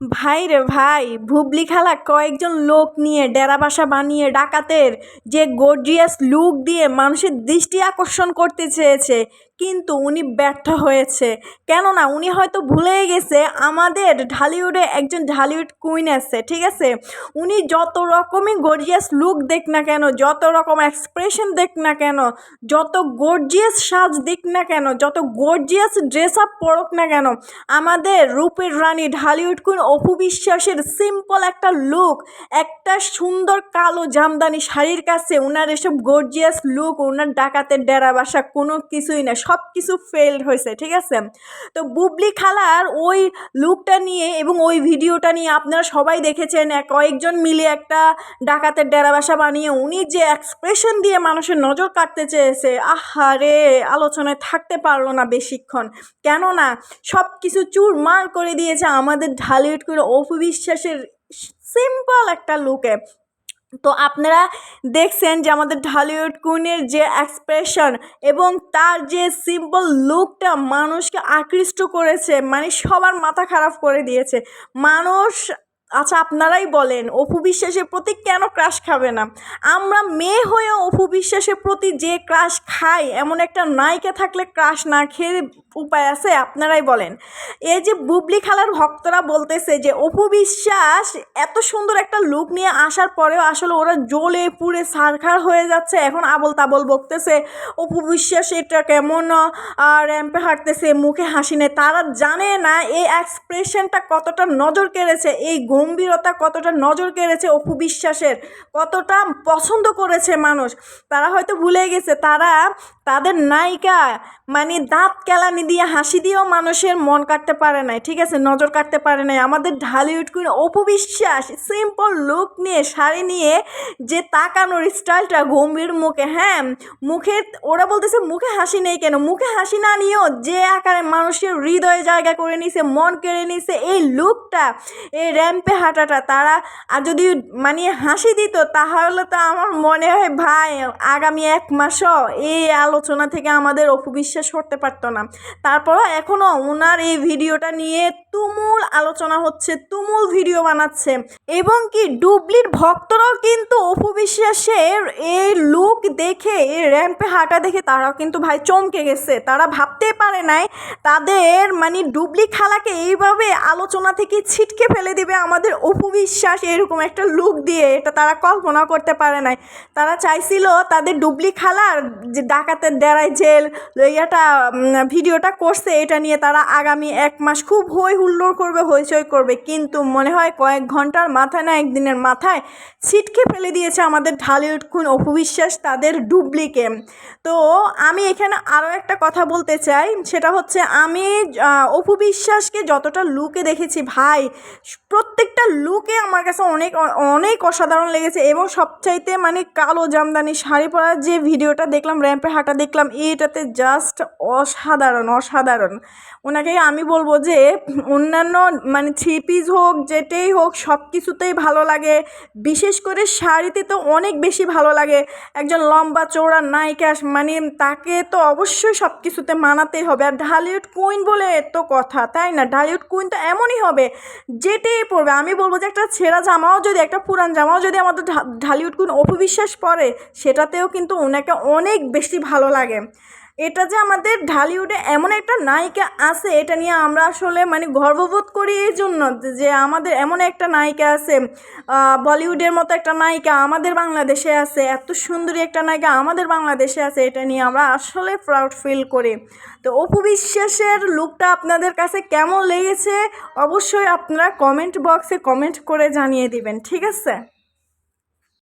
ভাই রে ভাই, ভুবলি খেলা কয়েকজন লোক নিয়ে ডেরা বাসা বানিয়ে ডাকাতের যে গর্জিয়াস লুক দিয়ে মানুষের দৃষ্টি আকর্ষণ করতে চেয়েছে, কিন্তু উনি ব্যর্থ হয়েছে। কেননা উনি হয়তো ভুলেই গেছে, আমাদের ঢালিউডে একজন ঢালিউড কুইন আছে, ঠিক আছে? উনি যত রকমই গর্জিয়াস লুক দেখ না কেন, যত রকম এক্সপ্রেশন দেখ না কেন, যত গর্জিয়াস সাজ দিক না কেন, যত গর্জিয়াস ড্রেস আপ পরক না কেন, আমাদের রূপের রানী ঢালিউড কুইন অপু বিশ্বাসের সিম্পল একটা লুক একটা সুন্দর কালো জামদানি শাড়ির কাছে ওনার এসব গর্জিয়াস লুক ওনার ডাকাতের ডেরা বাসা কোনো কিছুই না সব কিছু ফেলড হয়েছে, ঠিক আছে? তো বুবলি খালার ওই লুকটা নিয়ে এবং ওই ভিডিওটা নিয়ে আপনারা সবাই দেখেছেন কয়েকজন মিলে একটা ডাকাতের ডেরা বাসা বানিয়ে উনি যে এক্সপ্রেশন দিয়ে মানুষের নজর কাটতে চেয়েছে আহারে আলোচনায় থাকতে পারল না বেশিক্ষণ। কেননা সব কিছু চুরমার করে দিয়েছে আমাদের ঢালিউড করে অপু বিশ্বাসের সিম্পল একটা লুকে তো আপনারা দেখছেন যে আমাদের ঢালিউড কুইনের যে এক্সপ্রেশন এবং তার যে সিম্পল লুকটা মানুষকে আকৃষ্ট করেছে মানে সবার মাথা খারাপ করে দিয়েছে। মানুষ আচ্ছা আপনারাই বলেন অপু বিশ্বাসের প্রতি কেন ক্রাশ খাবে না? আমরা মেয়ে হয়েও বিশ্বাসের প্রতি যে ক্রাশ খাই এমন একটা নায়িকা থাকলে ক্রাশ না খেয়ে উপায় আছে? আপনারাই বলেন। এই যে বুবলি খালার ভক্তরা বলতেছে যে, অপু বিশ্বাস, এত সুন্দর একটা লুক নিয়ে আসার পরেও আসলে ওরা জ্বলে পুড়ে সারখার হয়ে যাচ্ছে। এখন আবল তাবল বকতেছে, অপু বিশ্বাস, এটা কেমন র্যাম্পে হাঁটতেছে, মুখে হাসি নেই। তারা জানে না এই এক্সপ্রেশনটা কতটা নজর কেড়েছে, এই গম্ভীরতা কতটা নজর কেড়েছে অপু বিশ্বাসের। কতটা পছন্দ করেছে মানুষ। তারা হয়তো ভুলে গেছে, তারা তাদের নায়িকা মানে দাঁত কেলানি দিয়ে হাসি দিয়েও মানুষের মন কাটতে পারে নাই, ঠিক আছে? নজর কাটতে পারে নাই। আমাদের Dhallywood queen Apu Biswas simple look নিয়ে, শাড়ি নিয়ে যে তাকানোর স্টাইলটা গম্ভীর মুখে হ্যাঁ? মুখে, ওরা বলতেছে মুখে হাসি নেই কেন? মুখে হাসি না নিয়েও যে আকারে মানুষের হৃদয়ে জায়গা করে নিছে, মন কেড়ে নিছে, এই লুকটা এই র্যাম্পে হাঁটাটা, তারা, আর যদি মানে হাসি দিত, তাহলে তো আমার মনে হয়, ভাই আগামী এক মাসও এই আলোচনা থেকে আমাদের অপবিশ্বাস করতে পারতো না। তারপরও এখনও ওনার এই ভিডিওটা নিয়ে তুমুল আলোচনা হচ্ছে, তুমুল ভিডিও বানাচ্ছে। এবং কি, ডুবলির ভক্তরাও কিন্তু অপবিশ্বাসের এই লুক দেখে, এই র্যাম্পে হাঁটা দেখে তারাও কিন্তু ভাই চমকে গেছে। তারা ভাবতে পারে নাই, তাদের মানে ডুবলি খালাকে এইভাবে আলোচনা থেকে ছিটকে ফেলে দিবে আমাদের অপবিশ্বাস এরকম একটা লুক দিয়ে, এটা তারা কল্পনা করতে পারে নাই। তারা চাইছিল তাদের ডুবলি খালার যে ডাকাতের ডেরায় জেল ইয়েটা ভিডিওটা করছে, এটা নিয়ে তারা আগামী এক মাস খুব হই হুল্লোড় করবে, হইচই করবে। কিন্তু মনে হয় কয়েক ঘণ্টার মাথায় না একদিনের মাথায় ছিটকে ফেলে দিয়েছে আমাদের ঢালিউড খুন অপবিশ্বাস তাদের ডুবলিকে। তো আমি এখানে আরও একটা কথা বলতে চাই, সেটা হচ্ছে আমি অপু বিশ্বাসকে যতটা লুকে দেখেছি, ভাই, প্রত্যেকটা লুকে আমার কাছে অনেক অনেক অসাধারণ লেগেছে এবং সবচাইতে মানে কালো জামদানি শাড়ি পরার যে ভিডিওটা দেখলাম র্যাম্পে হাঁটা দেখলাম, এটাতে জাস্ট অসাধারণ অসাধারণ। ওনাকে আমি বলব যে, অন্যান্য মানে থ্রি পিস হোক, যেটাই হোক সব কিছুতেই ভালো লাগে। বিশেষ করে শাড়িতে তো অনেক বেশি ভালো লাগে। একজন লম্বা চৌড়া নায়িকা মানে তাকে তো অবশ্যই সব কিছুতে মানাতেই হবে। আর ঢালিউড কুইন বলে তো কথা, তাই না? ঢালিউড কুইন তো এমনই হবে, যেটাই পরবে। আমি বলব যে, একটা ছেঁড়া জামাও যদি, একটা পুরান জামাও যদি আমাদের ঢালিউড কুইন অপবিশ্বাস পরে সেটাতেও কিন্তু ওনাকে অনেক বেশি ভালো লাগে। এটা যে আমাদের ঢালিউডে এমন একটা নায়িকা আছে, এটা নিয়ে আমরা আসলে মানে গর্ববোধ করি এই জন্য যে আমাদের এমন একটা নায়িকা আছে বলিউডের মতো একটা নায়িকা আমাদের বাংলাদেশে আছে, এত সুন্দরী একটা নায়িকা আমাদের বাংলাদেশে আছে, এটা নিয়ে আমরা আসলে প্রাউড ফিল করি। তো অপু বিশ্বাসের লুকটা আপনাদের কাছে কেমন লেগেছে? অবশ্যই আপনারা কমেন্ট বক্সে কমেন্ট করে জানিয়ে দিবেন, ঠিক আছে?